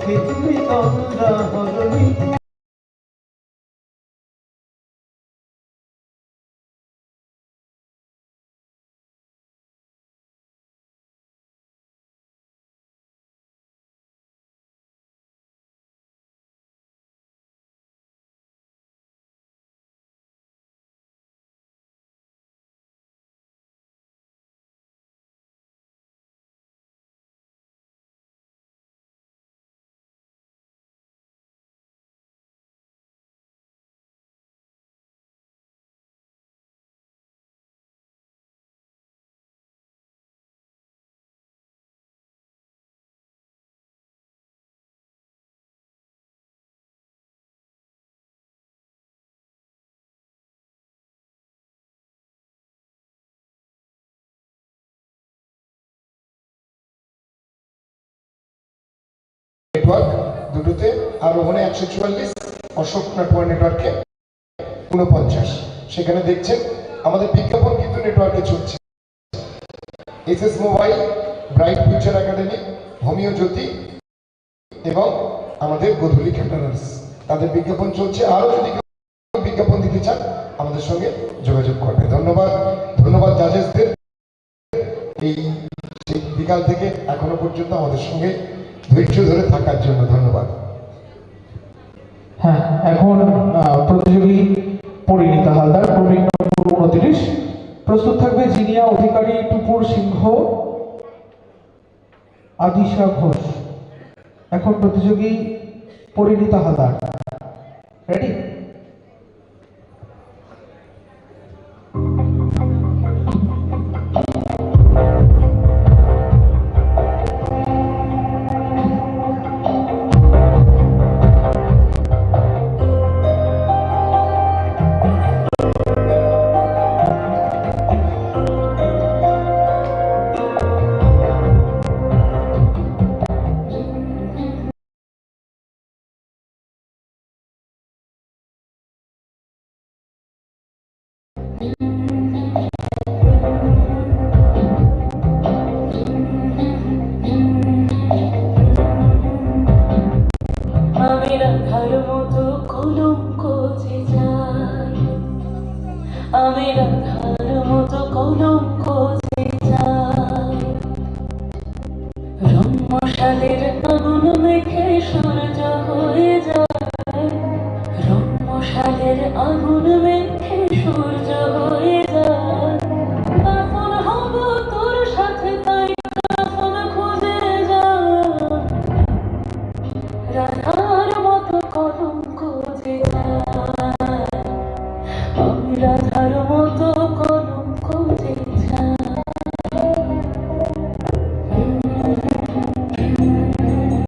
পৃথিবী তোমরা হরণী নেটওয়ার্ক দুটোতে আর ওখানে একশো চুয়াল্লিশ অশোক নেটওয়ার্ক নেটওয়ার্কে উনপঞ্চাশ সেখানে দেখছেন আমাদের বিজ্ঞাপন কিন্তু নেটওয়ার্কে চলছে S S mobile, bright future academy, homeo Jyoti এবং আমাদের গোধূলি ক্যাটারার্স। তাদের বিজ্ঞাপন চলছে। আরও যদি বিজ্ঞাপন দিতে চান, আমাদের সঙ্গে যোগাযোগ করবে। ধন্যবাদ। ধন্যবাদ জাজেসদের। এই বিকাল থেকে এখনও পর্যন্ত আমাদের সঙ্গে ধৈর্য ধরে থাকার জন্য ধন্যবাদ। হ্যাঁ এখন প্রতিযোগী পরিণীতা হালদার প্রবীণ নম্বর উনত্রিশ। প্রস্তুত থাকবে জিনিয়া অধিকারী টুপুর সিংহ, আদিশা ঘোষ। এখন প্রতিযোগী পরিণীতা হালদার। রেডি রাধার মতো কলঙ্ক যে যায় আমি রাধার মতো কলঙ্ক যে যায় আগুন মেখে সূর্য হয়ে যায়। রম্যশালের আগুন মেখে সূর্য হয়ে